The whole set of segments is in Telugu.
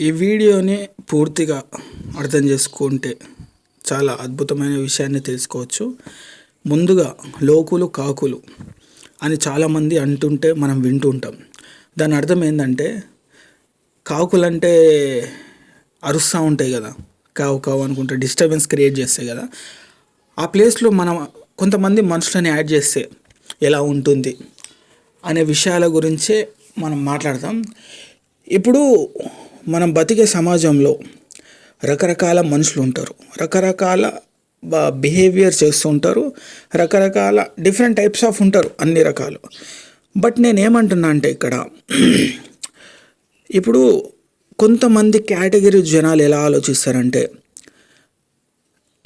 ఈ వీడియోని పూర్తిగా అర్థం చేసుకుంటే చాలా అద్భుతమైన విషయాన్ని తెలుసుకోవచ్చు. ముందుగా లోకులు కాకులు అని చాలామంది అంటుంటే మనం వింటూ ఉంటాం దాని అర్థం ఏంటంటే కాకులంటే అరుస్తూ ఉంటాయి కదా. కావు కావు అనుకుంటే డిస్టర్బెన్స్ క్రియేట్ చేస్తాయి కదా. ఆ ప్లేస్లో మనం కొంతమంది మనుషులని యాడ్ చేస్తే ఎలా ఉంటుంది అనే విషయాల గురించే మనం మాట్లాడతాం. ఇప్పుడు మనం బతికే సమాజంలో రకరకాల మనుషులు ఉంటారు. రకరకాల బిహేవియర్ చేస్తూ ఉంటారు. రకరకాల డిఫరెంట్ టైప్స్ ఆఫ్ ఉంటారు అన్ని రకాలు. బట్ నేను ఏమంటున్నా అంటే ఇక్కడ ఇప్పుడు కొంతమంది కేటగిరీ జనాలు ఎలా ఆలోచిస్తారంటే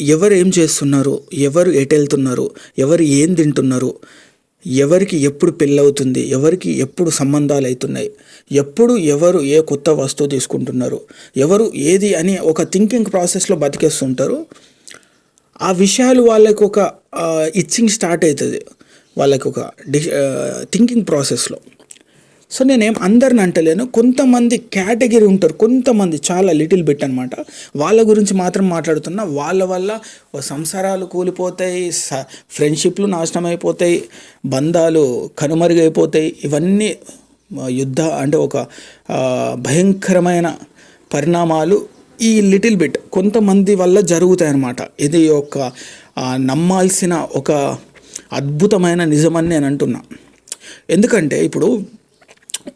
ఎవరు ఏం చేస్తున్నారు? ఎవరు ఎటు వెళ్తున్నారు ఎవరు ఏం తింటున్నారు? ఎవరికి ఎప్పుడు పెళ్ళవుతుంది ఎవరికి ఎప్పుడు సంబంధాలు అవుతున్నాయి ఎప్పుడు ఎవరు ఏ కొత్త వస్తువు తీసుకుంటున్నారు ఎవరు ఏది అని ఒక థింకింగ్ ప్రాసెస్లో బతికేస్తుంటారు. ఆ విషయాలు వాళ్ళకి ఒక ఇచ్చింగ్ స్టార్ట్ అవుతుంది. వాళ్ళకి ఒక థింకింగ్ ప్రాసెస్లో సో నేనేం అందరిని అంటలేను. కొంతమంది కేటగిరీ ఉంటారు. కొంతమంది చాలా లిటిల్ బిట్ అనమాట వాళ్ళ గురించి మాత్రం మాట్లాడుతున్నా. వాళ్ళ వల్ల సంసారాలు కూలిపోతాయి. స ఫ్రెండ్షిప్లు నాశనం అయిపోతాయి బంధాలు కనుమరుగైపోతాయి. ఇవన్నీ యుద్ధ అంటే ఒక భయంకరమైన పరిణామాలు ఈ లిటిల్ బిట్ కొంతమంది వల్ల జరుగుతాయి అన్నమాట ఇది ఒక నమ్మాల్సిన ఒక అద్భుతమైన నిజమని నేను అంటున్నా. ఎందుకంటే ఇప్పుడు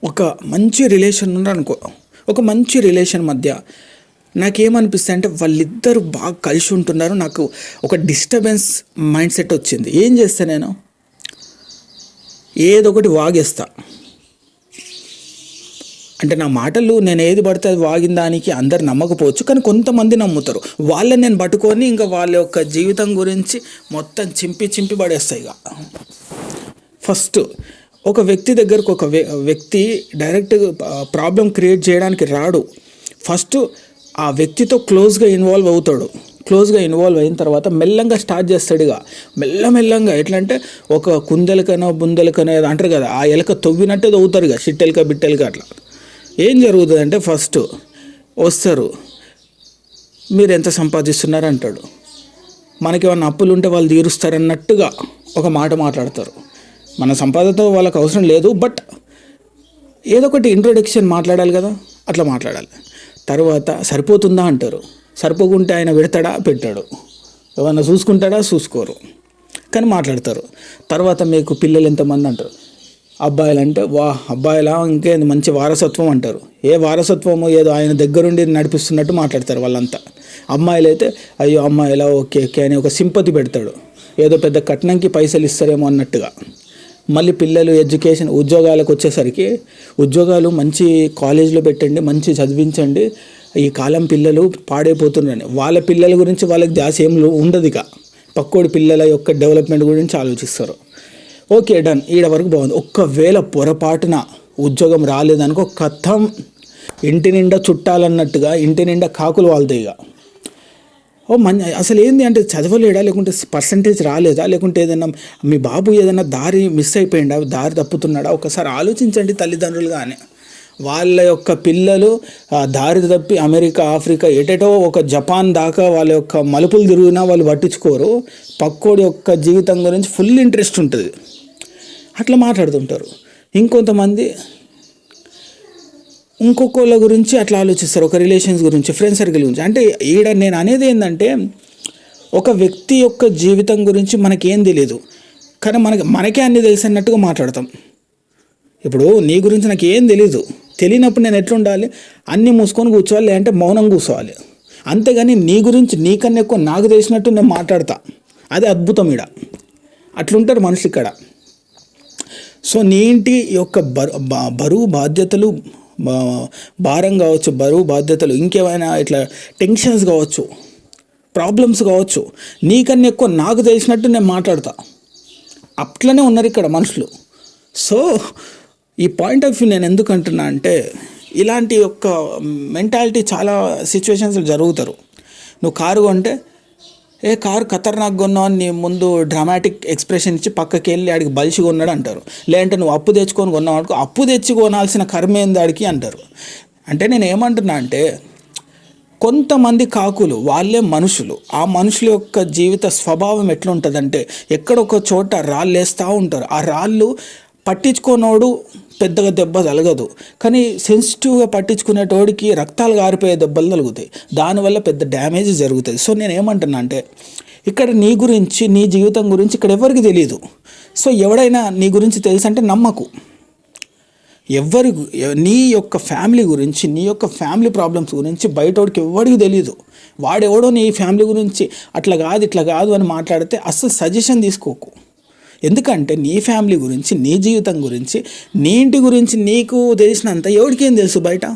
ఒక మంచి రిలేషన్ అనుకో. ఒక మంచి రిలేషన్ మధ్య నాకేమనిపిస్తుంది అంటే వాళ్ళిద్దరు బాగా కలిసి ఉంటున్నారు. నాకు ఒక డిస్టర్బెన్స్ మైండ్ సెట్ వచ్చింది. ఏం చేస్తా నేను? ఏదో ఒకటి వాగేస్తా. అంటే నా మాటలు నేను ఏది పడితే అది వాగిన దానికి అందరు నమ్మకపోవచ్చు. కానీ కొంతమంది నమ్ముతారు. వాళ్ళని నేను పట్టుకొని ఇంకా వాళ్ళ యొక్క జీవితం గురించి మొత్తం చింపి చింపి పడేస్తాయి ఇక. ఫస్ట్ ఒక వ్యక్తి దగ్గరకు ఒక వ్యక్తి డైరెక్ట్ ప్రాబ్లం క్రియేట్ చేయడానికి రాడు. ఫస్ట్ ఆ వ్యక్తితో క్లోజ్గా ఇన్వాల్వ్ అవుతాడు. క్లోజ్గా ఇన్వాల్వ్ అయిన తర్వాత మెల్లంగా స్టార్ట్ చేస్తాడు ఇక. మెల్లమెల్లంగా ఎట్లా అంటే ఒక కుందెలకనో బుందెలకనో అంటారు కదా ఆ ఎలక తవ్వినట్టే తవ్వుతారు ఇక బిట్టెలక అట్లా. ఏం జరుగుతుందంటే ఫస్ట్ వస్తారు. మీరు ఎంత సంపాదిస్తున్నారు? అంటాడు. మనకి ఏమన్నా అప్పులు ఉంటే వాళ్ళు తీరుస్తారన్నట్టుగా ఒక మాట మాట్లాడతారు. మన సంపాదనతో వాళ్ళకి అవసరం లేదు బట్ ఏదో ఒకటి ఇంట్రొడక్షన్ మాట్లాడాలి కదా అట్లా మాట్లాడాలి. తర్వాత సరిపోతుందా అంటారు. సరిపోకుంటే ఆయన పెడతాడా పెట్టాడు. ఏమన్నా చూసుకుంటాడా? చూసుకోరు. కానీ మాట్లాడతారు. తర్వాత మీకు పిల్లలు ఎంతమంది అంటారు? అబ్బాయిలు అంటే వా అబ్బాయిలా? ఇంకేంది? మంచి వారసత్వం అంటారు. ఏ వారసత్వము ఏదో ఆయన దగ్గరుండి నడిపిస్తున్నట్టు మాట్లాడతారు వాళ్ళంతా. అమ్మాయిలు అయితే అయ్యో అమ్మాయిలా? ఓకే ఓకే అని ఒక సింపతి పెడతాడు. ఏదో పెద్ద కట్నంకి పైసలు ఇస్తారేమో అన్నట్టుగా. మళ్ళీ పిల్లలు ఎడ్యుకేషన్ ఉద్యోగాలకు వచ్చేసరికి ఉద్యోగాలు మంచి కాలేజీలో పెట్టండి మంచి చదివించండి. ఈ కాలం పిల్లలు పాడైపోతున్నారని. వాళ్ళ పిల్లల గురించి వాళ్ళకి ధ్యాస ఏం ఉండదు ఇక. పక్కోడి పిల్లల యొక్క డెవలప్మెంట్ గురించి ఆలోచిస్తారు. Okay done. ఈడ వరకు బాగుంది. ఒక్కవేళ పొరపాటున ఉద్యోగం రాలేదనుకో కథం ఇంటి నిండా చుట్టాలన్నట్టుగా ఇంటి నిండా కాకులు వాళ్తాయి ఇక. ఓ మంచి అసలు ఏంది అంటే చదవలేడా? లేకుంటే పర్సంటేజ్ రాలేదా? లేకుంటే ఏదైనా మీ బాబు ఏదైనా దారి మిస్ అయిపోయిందా దారి తప్పుతున్నాడా? ఒకసారి ఆలోచించండి తల్లిదండ్రులుగా అని వాళ్ళ యొక్క పిల్లలు దారి తప్పి అమెరికా ఆఫ్రికా ఎటెటో ఒక జపాన్ దాకా వాళ్ళ యొక్క మలుపులు తిరిగినా వాళ్ళు పట్టించుకోరు. పక్కోడి యొక్క జీవితం గురించి ఫుల్ ఇంట్రెస్ట్ ఉంటుంది. అట్లా మాట్లాడుతుంటారు. ఇంకొంతమంది ఇంకొకళ్ళ గురించి అట్లా ఆలోచిస్తారు ఒక రిలేషన్స్ గురించి ఫ్రెండ్ సర్కిల్ గురించి. అంటే ఈడ నేను అనేది ఏంటంటే ఒక వ్యక్తి యొక్క జీవితం గురించి మనకేం తెలియదు కానీ మనకి మనకే అన్నీ తెలిసి అన్నట్టుగా మాట్లాడతాం. ఇప్పుడు నీ గురించి నాకు ఏం తెలీదు. తెలియనప్పుడు నేను ఎట్లుండాలి? అన్నీ మూసుకొని కూర్చోవాలి లేదంటే మౌనం కూర్చోవాలి. అంతేగాని నీ గురించి నీకన్నా ఎక్కువ నాకు తెలిసినట్టు నేను మాట్లాడతా. అది అద్భుతం ఇడ అట్లుంటారు మనుషులు ఇక్కడ. సో నీ ఇంటి యొక్క బరువు బాధ్యతలు భారం కావచ్చు బరువు బాధ్యతలు ఇంకేమైనా ఇట్లా టెన్షన్స్ కావచ్చు ప్రాబ్లమ్స్ కావచ్చు నీకన్నా ఎక్కువ నాకు తెలిసినట్టు నేను మాట్లాడతా. అట్లనే ఉన్నారు ఇక్కడ మనుషులు. సో ఈ పాయింట్ ఆఫ్ వ్యూ నేను ఎందుకు అంటున్నా అంటే ఇలాంటి యొక్క మెంటాలిటీ చాలా సిచ్యువేషన్స్ జరుగుతారు. నువ్వు కారు కొంటే ఏ కారు ఖతర్నాక్ ఉన్నావు అని నీ ముందు డ్రామాటిక్ ఎక్స్ప్రెషన్ ఇచ్చి పక్కకి వెళ్ళి ఆడికి బలిసి కొన్నాడు అంటారు. లేదంటే నువ్వు అప్పు తెచ్చుకొని కొన్నావు అనుకో అప్పు తెచ్చి కొనాల్సిన కర్మ ఆడికి అంటారు. అంటే నేను ఏమంటున్నా అంటే కొంతమంది కాకులు వాళ్ళే మనుషులు. ఆ మనుషుల యొక్క జీవిత స్వభావం ఎట్లుంటుందంటే ఎక్కడొక చోట రాళ్ళు వేస్తూ ఉంటారు. ఆ రాళ్ళు పట్టించుకోనోడు పెద్దగా దెబ్బ తలగదు కానీ సెన్సిటివ్గా పట్టించుకునేటోడికి రక్తాలు గారిపోయే దెబ్బలు తలుగుతాయి దానివల్ల పెద్ద డ్యామేజ్ జరుగుతుంది సో నేను ఏమంటున్నా అంటే ఇక్కడ నీ గురించి నీ జీవితం గురించి ఇక్కడ ఎవరికి తెలియదు సో ఎవడైనా నీ గురించి తెలుసు అంటే నమ్మకు. ఎవరి నీ యొక్క ఫ్యామిలీ గురించి నీ యొక్క ఫ్యామిలీ ప్రాబ్లమ్స్ గురించి బయటోడికి ఎవడికి తెలియదు వాడెవడో నీ ఫ్యామిలీ గురించి అట్లా కాదు ఇట్లా కాదు అని మాట్లాడితే అస్సలు సజెషన్ తీసుకోకు. ఎందుకంటే నీ ఫ్యామిలీ గురించి నీ జీవితం గురించి నీ ఇంటి గురించి నీకు తెలిసినంత ఎవరికేం తెలుసు బయట?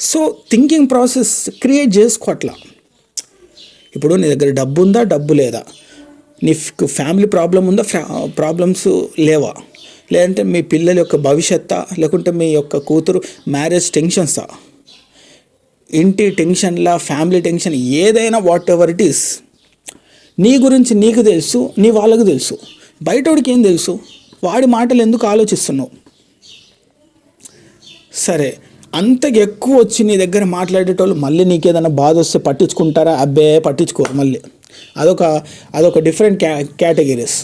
సో థింకింగ్ ప్రాసెస్ క్రియేట్ చేసుకోవట్లా ఇప్పుడు నీ దగ్గర డబ్బు ఉందా డబ్బు లేదా? నీ ఫ్యామిలీ ప్రాబ్లం ఉందా ప్రాబ్లమ్స్ లేవా? లేదంటే మీ పిల్లల యొక్క భవిష్యత్తా లేకుంటే మీ యొక్క కూతురు మ్యారేజ్ టెన్షన్సా? ఇంటి టెన్షన్లా ఫ్యామిలీ టెన్షన్ ఏదైనా వాట్ ఎవర్ ఇట్ ఈస్ నీ గురించి నీకు తెలుసు నీ వాళ్ళకు తెలుసు. బయటోడికి ఏం తెలుసు? వాడి మాటలు ఎందుకు ఆలోచిస్తున్నావు? సరే అంతకు ఎక్కువ వచ్చి నీ దగ్గర మాట్లాడేటోళ్ళు మళ్ళీ నీకు ఏదైనా బాధ వస్తే పట్టించుకుంటారా? అబ్బే పట్టించుకోరు మళ్ళీ. అదొక అదొక డిఫరెంట్ క్యా కేటగిరీస్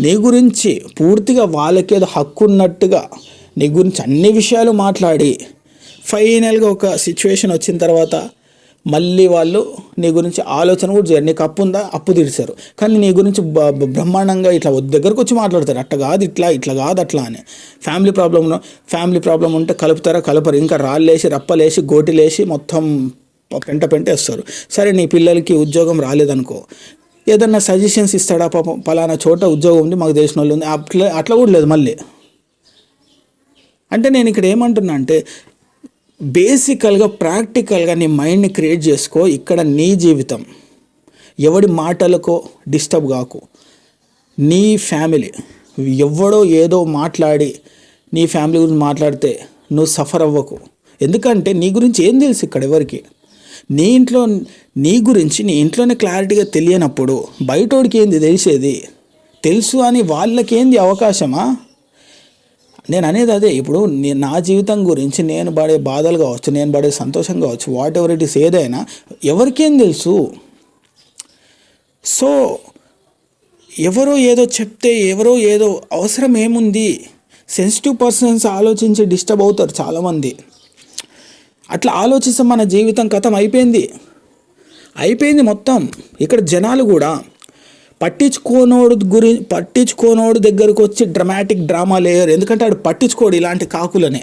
నీ గురించి పూర్తిగా వాళ్ళకేదో హక్కు ఉన్నట్టుగా నీ గురించి అన్ని విషయాలు మాట్లాడి ఫైనల్గా ఒక సిచ్యువేషన్ వచ్చిన తర్వాత మళ్ళీ వాళ్ళు నీ గురించి ఆలోచన కూడా చేయరు. నీకు అప్పు ఉందా? అప్పు తీర్చారు. కానీ నీ గురించి బ్రహ్మాండంగా ఇట్లా దగ్గరకు వచ్చి మాట్లాడతారు. అట్లా కాదు ఇట్లా ఇట్లా కాదు అట్లా అని. ఫ్యామిలీ ప్రాబ్లం ఫ్యామిలీ ప్రాబ్లం ఉంటే కలుపుతారా? కలపరు. ఇంకా రాళ్ళేసి రప్పలేసి గోటిలేసి మొత్తం పెంట పెంట వేస్తారు. సరే నీ పిల్లలకి ఉద్యోగం రాలేదనుకో. ఏదన్నా సజెషన్స్ ఇస్తాడా? పాపం పలానా చోట ఉద్యోగం ఉంది మాకు తెలిసిన వాళ్ళు ఉంది. అట్లా అట్లా కూడా లేదు మళ్ళీ. అంటే నేను ఇక్కడ ఏమంటున్నా అంటే బేసికల్గా ప్రాక్టికల్గా నీ మైండ్ని క్రియేట్ చేసుకో. ఇక్కడ నీ జీవితం. ఎవడి మాటలకో డిస్టర్బ్ కాకు. నీ ఫ్యామిలీ ఎవడో ఏదో మాట్లాడి నీ ఫ్యామిలీ గురించి మాట్లాడితే నువ్వు సఫర్ అవ్వకు. ఎందుకంటే నీ గురించి ఏం తెలుసు ఇక్కడ ఎవరికి? నీ ఇంట్లో నీ గురించి నీ ఇంట్లోనే క్లారిటీగా తెలియనప్పుడు బయటోడికి ఏంది తెలిసేది? తెలుసు అని వాళ్ళకేంది అవకాశమా? నేను అనేది అదే. ఇప్పుడు నా జీవితం గురించి నేను పడే బాధలు కావచ్చు నేను పడే సంతోషం కావచ్చు వాట్ ఎవర్ ఇట్ ఇస్ ఏదైనా ఎవరికేం తెలుసు? సో ఎవరో ఏదో చెప్తే ఎవరో ఏదో అవసరం ఏముంది? సెన్సిటివ్ పర్సన్స్ ఆలోచించి డిస్టర్బ్ అవుతారు చాలామంది. అట్లా ఆలోచిస్తే మన జీవితం కథం అయిపోయింది. అయిపోయింది మొత్తం. ఇక్కడ జనాలు కూడా పట్టించుకోనోడు గురి పట్టించుకోనోడు దగ్గరకు వచ్చి డ్రమాటిక్ డ్రామా లేయర్ ఎందుకంటే ఆడు పట్టించుకోడు ఇలాంటి కాకులనే.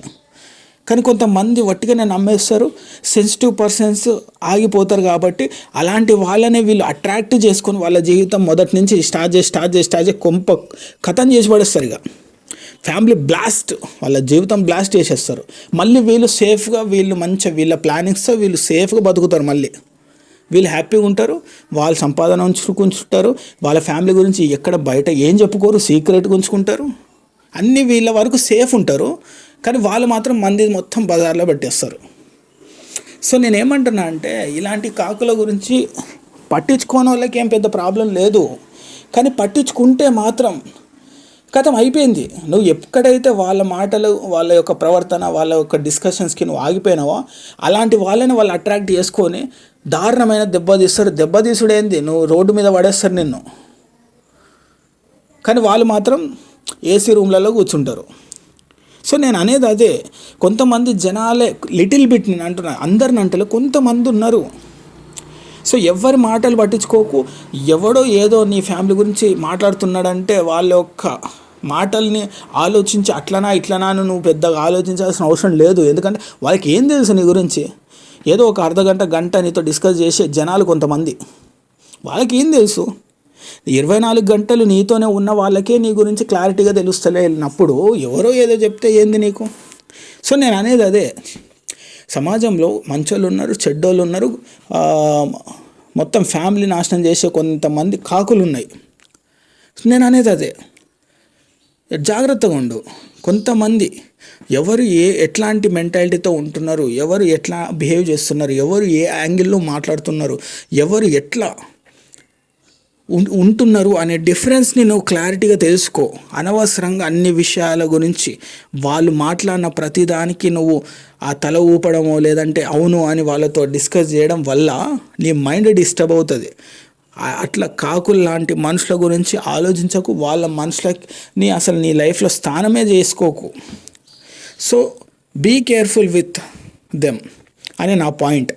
కానీ కొంతమంది వట్టిగానే నమ్మేస్తారు. సెన్సిటివ్ పర్సన్స్ ఆగిపోతారు కాబట్టి అలాంటి వాళ్ళనే వీళ్ళు అట్రాక్ట్ చేసుకొని వాళ్ళ జీవితం మొదటి నుంచి స్టార్ట్ చేసి స్టార్ట్ చేసి స్టార్ట్ చేసి కొంప కథం చేసి పడేస్తారు ఇక. ఫ్యామిలీ బ్లాస్ట్ వాళ్ళ జీవితం బ్లాస్ట్ చేసేస్తారు. మళ్ళీ వీళ్ళు సేఫ్గా వీళ్ళు మంచిగా వీళ్ళ ప్లానింగ్స్తో వీళ్ళు సేఫ్గా బతుకుతారు మళ్ళీ. వీళ్ళు హ్యాపీగా ఉంటారు వాళ్ళ సంపాదన ఉంచుకుంటారు వాళ్ళ ఫ్యామిలీ గురించి ఎక్కడ బయట ఏం చెప్పుకోరు సీక్రెట్గా ఉంచుకుంటారు అన్నీ వీళ్ళ వరకు సేఫ్ ఉంటారు కానీ వాళ్ళు మాత్రం మంది మొత్తం బజార్లో పెట్టేస్తారు. సో నేనేమంటున్నా అంటే ఇలాంటి కాకుల గురించి పట్టించుకోని వాళ్ళకి ఏం పెద్ద ప్రాబ్లం లేదు. కానీ పట్టించుకుంటే మాత్రం కథం అయిపోయింది. నువ్వు ఎక్కడైతే వాళ్ళ మాటలు వాళ్ళ యొక్క ప్రవర్తన వాళ్ళ యొక్క డిస్కషన్స్కి నువ్వు ఆగిపోయినావో అలాంటి వాళ్ళని వాళ్ళు అట్రాక్ట్ చేసుకొని దారుణమైన దెబ్బతీస్తారు దెబ్బతీసుడేంది నువ్వు రోడ్డు మీద పడేస్తారు నిన్ను. కానీ వాళ్ళు మాత్రం ఏసీ రూమ్లలో కూర్చుంటారు. సో నేను అనేది అదే. కొంతమంది జనాలే లిటిల్ బిట్ నేను అంటున్నా అందరిని అంటలే కొంతమంది ఉన్నారు. సో ఎవరి మాటలు పట్టించుకోకు? ఎవడో ఏదో నీ ఫ్యామిలీ గురించి మాట్లాడుతున్నాడంటే వాళ్ళ యొక్క మాటల్ని ఆలోచించి అట్లనా ఇట్లనా నువ్వు పెద్దగా ఆలోచించాల్సిన అవసరం లేదు. ఎందుకంటే వాళ్ళకి ఏం తెలుసు నీ గురించి? ఏదో ఒక అర్ధగంట గంట నీతో డిస్కస్ చేసే జనాలు కొంతమంది. వాళ్ళకి ఏం తెలుసు? ఇరవై నాలుగు గంటలు నీతోనే ఉన్న వాళ్ళకే నీ గురించి క్లారిటీగా తెలుస్తలేనప్పుడు ఎవరో ఏదో చెప్తే ఏంది నీకు? సో నేను అనేది అదే. సమాజంలో మంచోళ్ళు ఉన్నారు చెడ్డోళ్ళు ఉన్నారు మొత్తం ఫ్యామిలీ నాశనం చేసే కొంతమంది కాకులు ఉన్నాయి నేను అనేది అదే. జాగ్రత్తగా ఉండు. కొంతమంది ఎవరు ఏ ఎట్లాంటి మెంటాలిటీతో ఉంటున్నారు ఎవరు ఎట్లా బిహేవ్ చేస్తున్నారు ఎవరు ఏ యాంగిల్లో మాట్లాడుతున్నారు ఎవరు ఎట్లా ఉం- ఉంటున్నారు అనే డిఫరెన్స్ని నువ్వు క్లారిటీగా తెలుసుకో. అనవసరంగా అన్ని విషయాల గురించి వాళ్ళు మాట్లాడిన ప్రతిదానికి నువ్వు ఆ తల ఊపడమో లేదంటే అవును అని వాళ్ళతో డిస్కస్ చేయడం వల్ల నీ మైండ్ డిస్టర్బ్ అవుతుంది. అట్లా కాకులు లాంటి మనుషుల గురించి ఆలోచించకు. వాళ్ళ మనుషులని అసలు నీ లైఫ్లో స్థానమే చేసుకోకు. So be careful with them అని నా పాయింట్.